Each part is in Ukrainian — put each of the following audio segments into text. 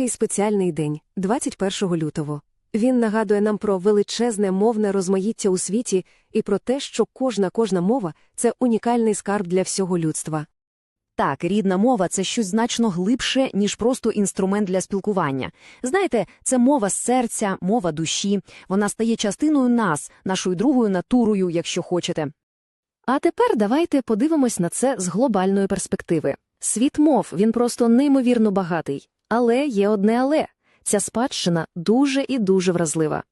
І спеціальний день, 21 лютого. Він нагадує нам про величезне мовне розмаїття у світі і про те, що кожна кожна мова це унікальний скарб для всього людства. Так, рідна мова це щось значно глибше, ніж просто інструмент для спілкування. Знаєте, це мова серця, мова душі. Вона стає частиною нас, нашою другою натурою, якщо хочете. А тепер давайте подивимось на це з глобальної перспективи. Світ мов він просто неймовірно багатий, але є одне але ця спадщина дуже і дуже вразлива.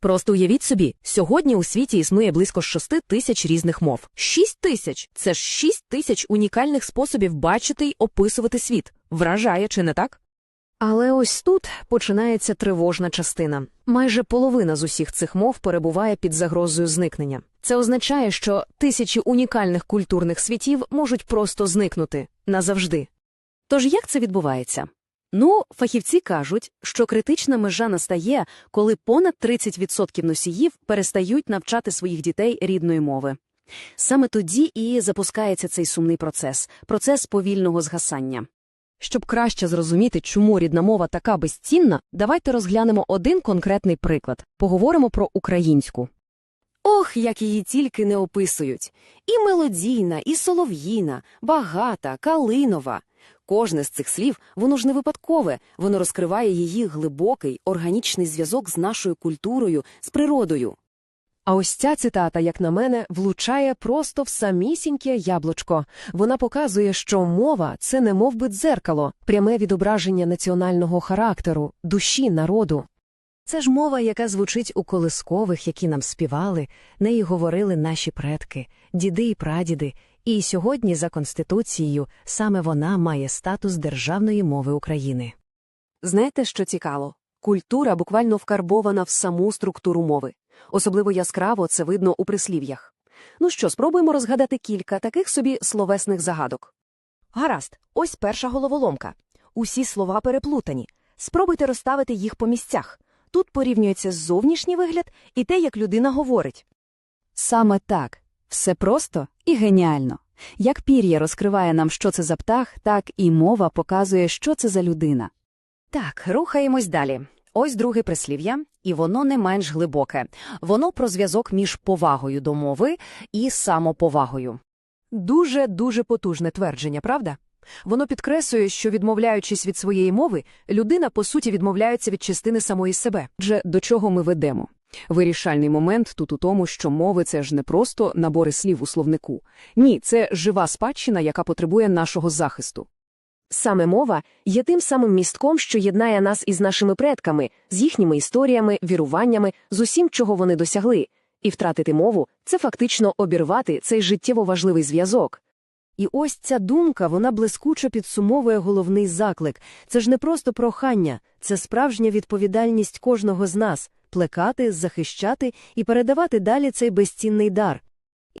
Просто уявіть собі, сьогодні у світі існує близько 6 тисяч різних мов. 6 тисяч це ж 6 тисяч унікальних способів бачити й описувати світ. Вражає, чи не так? Але ось тут починається тривожна частина. Майже половина з усіх цих мов перебуває під загрозою зникнення. Це означає, що тисячі унікальних культурних світів можуть просто зникнути назавжди. Тож як це відбувається? Ну, фахівці кажуть, що критична межа настає, коли понад 30% носіїв перестають навчати своїх дітей рідної мови. Саме тоді і запускається цей сумний процес процес повільного згасання. Щоб краще зрозуміти, чому рідна мова така безцінна, давайте розглянемо один конкретний приклад поговоримо про українську. Ох, як її тільки не описують. І мелодійна, і солов'їна, багата, калинова. Кожне з цих слів, воно ж не випадкове, воно розкриває її глибокий, органічний зв'язок з нашою культурою, з природою. А ось ця цитата, як на мене, влучає просто в самісіньке яблучко. Вона показує, що мова це не мов би дзеркало, пряме відображення національного характеру, душі народу. Це ж мова, яка звучить у колискових, які нам співали, неї говорили наші предки, діди і прадіди, і сьогодні за Конституцією саме вона має статус державної мови України. Знаєте, що цікаво? Культура буквально вкарбована в саму структуру мови. Особливо яскраво це видно у прислів'ях. Ну що, спробуємо розгадати кілька таких собі словесних загадок. Гаразд, ось перша головоломка. Усі слова переплутані. Спробуйте розставити їх по місцях. Тут порівнюється зовнішній вигляд і те, як людина говорить. Саме так. Все просто і геніально. Як пір'я розкриває нам, що це за птах, так і мова показує, що це за людина. Так, рухаємось далі. Ось друге прислів'я, і воно не менш глибоке. Воно про зв'язок між повагою до мови і самоповагою. Дуже дуже потужне твердження, правда? Воно підкреслює, що, відмовляючись від своєї мови, людина, по суті, відмовляється від частини самої себе. Отже, до чого ми ведемо? Вирішальний момент тут у тому, що мови це ж не просто набори слів у словнику. Ні, це жива спадщина, яка потребує нашого захисту. Саме мова є тим самим містком, що єднає нас із нашими предками, з їхніми історіями, віруваннями, з усім, чого вони досягли. І втратити мову це фактично обірвати цей життєво важливий зв'язок. І ось ця думка, вона блискуче підсумовує головний заклик. Це ж не просто прохання, це справжня відповідальність кожного з нас плекати, захищати і передавати далі цей безцінний дар.